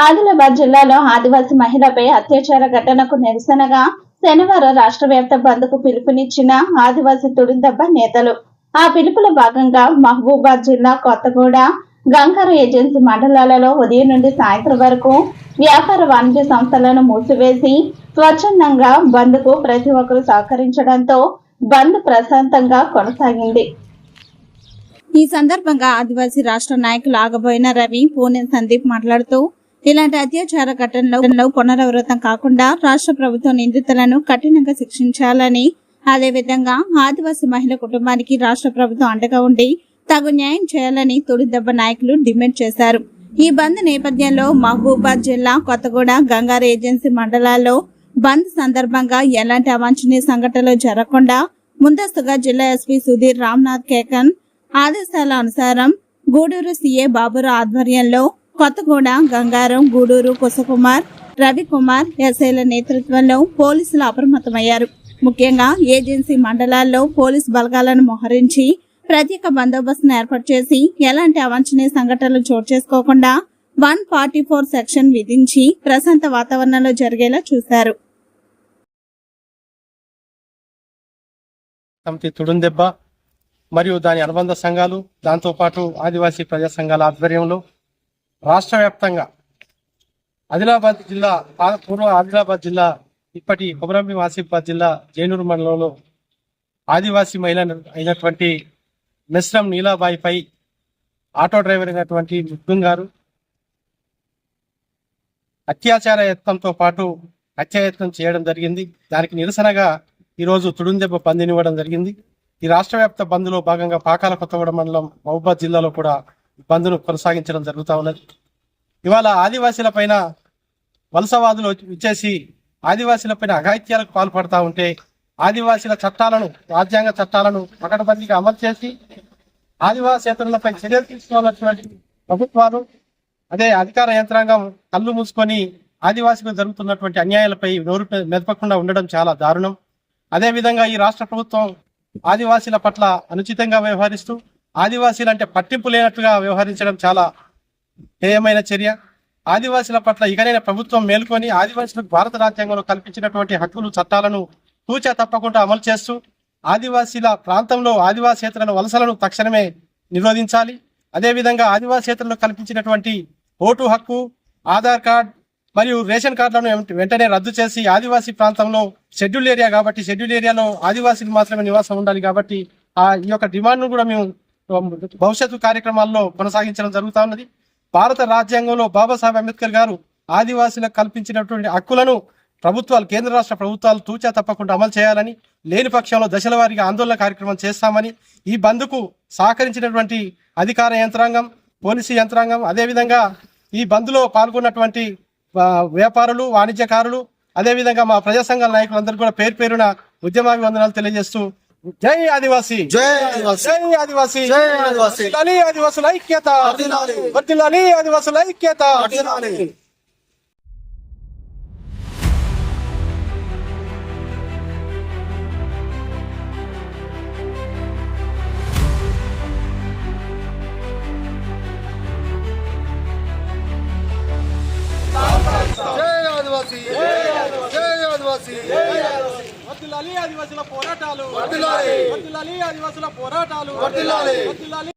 ఆదిలాబాద్ జిల్లాలో ఆదివాసీ మహిళపై అత్యాచార ఘటనకు నిరసనగా శనివారం రాష్ట్ర వ్యాప్త బంద్కు పిలుపునిచ్చిన ఆదివాసీ తుడిందబ్బ నేతలు. ఆ పిలుపులో భాగంగా మహబూబాద్ జిల్లా కొత్తగూడ గంగారు ఏజెన్సీ మండలాలలో ఉదయం నుండి సాయంత్రం వరకు వ్యాపార వాణిజ్య సంస్థలను మూసివేసి స్వచ్ఛందంగా బంద్కు ప్రతి ఒక్కరూ సహకరించడంతో బంద్ ప్రశాంతంగా కొనసాగింది. ఈ సందర్భంగా ఆదివాసీ రాష్ట్ర నాయకులు ఆగబోయిన రవి పూనె సందీప్ మాట్లాడుతూ ఇలాంటి అత్యాచార ఘటనలో పునరావృతం కాకుండా రాష్ట్ర ప్రభుత్వం నిందితులను కఠినంగా శిక్షించాలని అదేవిధంగా ఆదివాసీ మహిళ కుటుంబానికి రాష్ట్ర ప్రభుత్వం అండగా ఉండి తగు న్యాయం చేయాలని తొలిదెబ్బ నాయకులు డిమాండ్ చేశారు. ఈ బంద్ నేపథ్యంలో మహబూబాద్ జిల్లా కొత్తగూడ గంగార ఏజెన్సీ మండలాల్లో బంద్ సందర్భంగా ఎలాంటి అవాంఛనీయ సంఘటనలు జరగకుండా ముందస్తుగా జిల్లా ఎస్పీ సుధీర్ రామ్నాథ్ కేకన్ ఆదేశాల అనుసారం గూడూరు సీఏ బాబురావు ఆధ్వర్యంలో కొత్తగూడ గంగారం గూడూరు కుసకుమార్ రవికుమార్ ఎస్ఐల నేతృత్వంలో పోలీసులు అప్రమత్తమయ్యారు. ముఖ్యంగా ఏజెన్సీ మండలాల్లో పోలీస్ బలగాలను మోహరించి ప్రత్యేక బందోబస్తును ఏర్పాటు చేసి ఎలాంటి అవాంఛనీయ సంఘటనలు చోటు చేసుకోకుండా వన్ ఫార్టీ ఫోర్ సెక్షన్ విధించి ప్రశాంత వాతావరణంలో జరిగేలా చూశారు. తుడుందెబ్బ మరియు దాని అనుబంధ సంఘాలు దాంతోపాటు ఆదివాసీ ప్రజా సంఘాల ఆధ్వర్యంలో రాష్ట్ర వ్యాప్తంగా ఆదిలాబాద్ జిల్లా పూర్వ ఆదిలాబాద్ జిల్లా ఇప్పటి కొమరంభీం ఆసిఫాబాద్ జిల్లా జైనూరు మండలంలో ఆదివాసీ మహిళ అయినటువంటి మిశ్రం నీలాబాయిపై ఆటో డ్రైవర్ అయినటువంటి ముగ్గుం గారు అత్యాచార యత్నంతో పాటు హత్యాయత్నం చేయడం జరిగింది. దానికి నిరసనగా ఈరోజు తుడుందెబ్బ పందినివ్వడం జరిగింది. ఈ రాష్ట్ర వ్యాప్త బంద్లో భాగంగా పాకాల కొత్తగూడ మండలం మహబూబాద్ జిల్లాలో కూడా బంద్ను కొనసాగించడం జరుగుతూ ఉన్నది. ఇవాళ ఆదివాసీల పైన వలసవాదులు వచ్చేసి ఆదివాసీల పైన అఘాయిత్యాలకు పాల్పడతా ఉంటే ఆదివాసీల చట్టాలను రాజ్యాంగ చట్టాలను పకడ్బందీగా అమలు చేసి ఆదివాసేతరులపై చర్యలు తీసుకోవాల్సినటువంటి ప్రభుత్వాలు అదే అధికార యంత్రాంగం కళ్ళు మూసుకొని ఆదివాసులకు జరుగుతున్నటువంటి అన్యాయాలపై నోరు మెదపకుండా ఉండడం చాలా దారుణం. అదే విధంగా ఈ రాష్ట్ర ప్రభుత్వం ఆదివాసీల పట్ల అనుచితంగా వ్యవహరిస్తూ ఆదివాసీలు అంటే పట్టింపు లేనట్టుగా వ్యవహరించడం చాలా హేయమైన చర్య. ఆదివాసీల పట్ల ఇకనైనా ప్రభుత్వం మేల్కొని ఆదివాసీలకు భారత రాజ్యాంగంలో కల్పించినటువంటి హక్కులు చట్టాలను తూచా తప్పకుండా అమలు చేస్తూ ఆదివాసీల ప్రాంతంలో ఆదివాసేతరుల వలసలను తక్షణమే నిరోధించాలి. అదేవిధంగా ఆదివాసేతరులకు కల్పించినటువంటి ఓటు హక్కు ఆధార్ కార్డ్ మరియు రేషన్ కార్డులను వెంటనే రద్దు చేసి ఆదివాసీ ప్రాంతంలో షెడ్యూల్ ఏరియా కాబట్టి షెడ్యూల్ ఏరియాలో ఆదివాసీలు మాత్రమే నివాసం ఉండాలి కాబట్టి ఆ ఈ యొక్క డిమాండ్ను కూడా మేము భవిష్యత్తు కార్యక్రమాల్లో కొనసాగించడం జరుగుతా ఉన్నది. భారత రాజ్యాంగంలో బాబాసాహెబ్ అంబేద్కర్ గారు ఆదివాసీలకు కల్పించినటువంటి హక్కులను ప్రభుత్వాలు కేంద్ర రాష్ట్ర ప్రభుత్వాలు తూచా తప్పకుండా అమలు చేయాలని లేని పక్షంలో దశల వారీగా ఆందోళన కార్యక్రమం చేస్తామని ఈ బంద్కు సహకరించినటువంటి అధికార యంత్రాంగం పోలీసు యంత్రాంగం అదేవిధంగా ఈ బంద్లో పాల్గొన్నటువంటి వ్యాపారులు వాణిజ్యకారులు అదేవిధంగా మా ప్రజా సంఘాల నాయకులందరూ కూడా పేరు పేరున ఉద్యమాభివందనాలు తెలియజేస్తూ జై ఆదివాసీ జై ఆదివాసీ. జై ఆదివాసీ జై ఆదివాసీ. వర్ధిల్లాలి ఆదివాసుల ఐక్యత వర్ధిల్లాలి. వర్ధిల్లాలి ఆదివాసుల ఐక్యత వర్ధిల్లాలి. జై ఆదివాసీ ఆదివాసుల. పోరాటాలు. ఆదివాసుల పోరాటాలు.